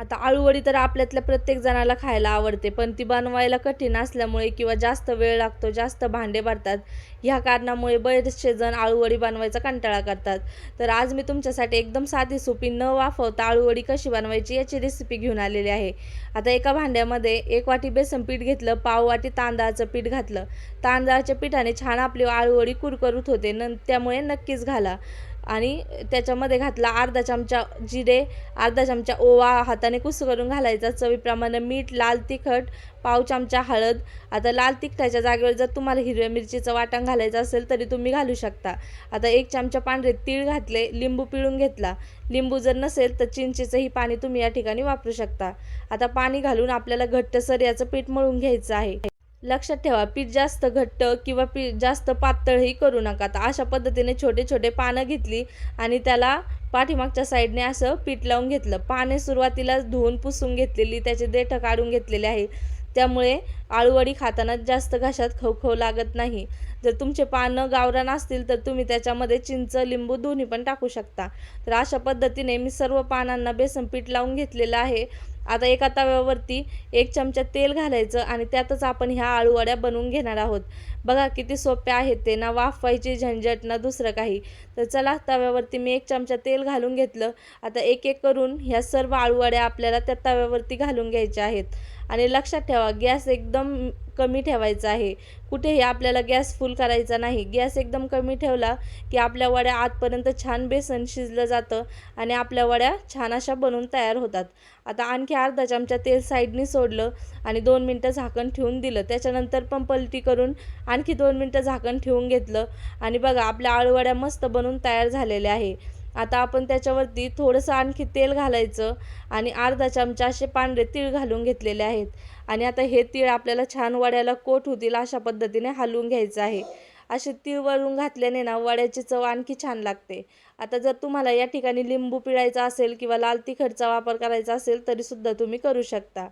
आता आळूवडी तर आपल्यातल्या प्रत्येक जणाला खायला आवडते पण ती बनवायला कठीण असल्यामुळे किंवा जास्त वेळ लागतो जास्त भांडे भरतात ह्या कारणामुळे बरेचसे जण आळूवडी बनवायचा कंटाळा करतात. तर आज मी तुमच्यासाठी एकदम साधी सोपी न वाफवता आळूवडी कशी बनवायची याची रेसिपी घेऊन आलेली आहे. आता एका भांड्यामध्ये एक वाटी बेसन पीठ घेतलं पाव वाटी तांदळाचं पीठ घातलं. तांदळाच्या पिठाने छान आपली आळूवडी कुरकुरत होते न त्यामुळे नक्कीच घाला. आणि त्याच्यामध्ये घातला अर्धा चमचा जिरे अर्धा चमचा ओवा हाताने कुस करून घालायचा चवीप्रमाणे मीठ लाल तिखट पाव चमचा हळद. आता लाल तिखटाच्या जागेवर जर तुम्हाला हिरव्या मिरचीचं वाटण घालायचं असेल तरी तुम्ही घालू शकता. आता एक चमचा पांढरे तीळ घातले लिंबू पिळून घेतला. लिंबू जर नसेल तर चिंचेचंही पाणी तुम्ही या ठिकाणी वापरू शकता. आता पाणी घालून आपल्याला घट्टसर याचं पीठ मळून घ्यायचं आहे. लक्षात ठेवा पीठ जास्त घट्ट किंवा पीठ जास्त पातळही करू नका. तर अशा पद्धतीने छोटे छोटे पानं घेतली आणि त्याला पाठीमागच्या साईडने असं पीठ लावून घेतलं. पाने सुरुवातीला धुवून पुसून घेतलेली त्याचे देठं काढून घेतलेले आहे. त्यामुळे आळूवडी खाताना जास्त घशात खवखव लागत नाही. जर तुमचे पानं गावरान असतील तर तुम्ही त्याच्यामध्ये चिंच लिंबू दोन्ही पण टाकू शकता. तर अशा पद्धतीने मी सर्व पानांना बेसन पीठ लावून घेतलेलं आहे. आता एका तव्यावरती एक चमचा तेल घालायचं आणि त्यातच आपण ह्या आळूवड्या बनवून घेणार आहोत. बघा किती सोप्या आहेत ते. ना वाफवायची झंझट ना दुसरं काही. तर चला तव्यावरती मी एक चमचा तेल घालून घेतलं. आता एक एक करून ह्या सर्व आळूवड्या आपल्याला त्या तव्यावरती घालून घ्यायच्या आहेत. आणि लक्षात ठेवा गॅस एकदम कमी ठेवायचा आहे. कुठेही आपल्याला गॅस फुल करायचा नाही. गॅस एकदम कमी ठेवला की आपल्या वड्या आतपर्यंत छान बेसन शिजलं जातं आणि आपल्या वड्या छान अशा बनवून तयार होतात. आता आणखी अर्धा चमचा तेल साईडनी सोडलं आणि दोन मिनटं झाकण ठेवून दिलं. त्याच्यानंतर पण पलटी करून आणखी दोन मिनटं झाकण ठेवून घेतलं. आणि बघा आपल्या आळूवड्या मस्त बनवून तयार झालेल्या आहे. आता आपण त्याच्यावरती थोडंसं आणखी तेल घालायचं आणि अर्धा चमचा असे पांढरे तीळ घालून घेतलेले आहेत. आणि आता हे तीळ आपल्याला छान वड्याला कोट होतील अशा पद्धतीने हलवून घ्यायचं आहे. असे तीळ वरून घातल्याने ना वड्याची चव आणखी छान लागते. आता जर तुम्हाला या ठिकाणी लिंबू पिळायचा असेल किंवा लाल तिखटचा वापर करायचा असेल तरीसुद्धा तुम्ही करू शकता.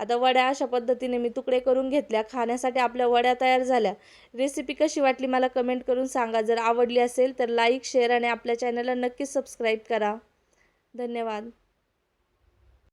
आता वड्या अशा पद्धतीने मी तुकडे करून घेतल्या खाण्यासाठी आपल्या वड्या तयार झाल्या. रेसिपी कशी वाटली मला कमेंट करून सांगा. जर आवडली असेल तर लाईक शेअर आणि आपल्या चॅनलला नक्कीच सबस्क्राईब करा. धन्यवाद.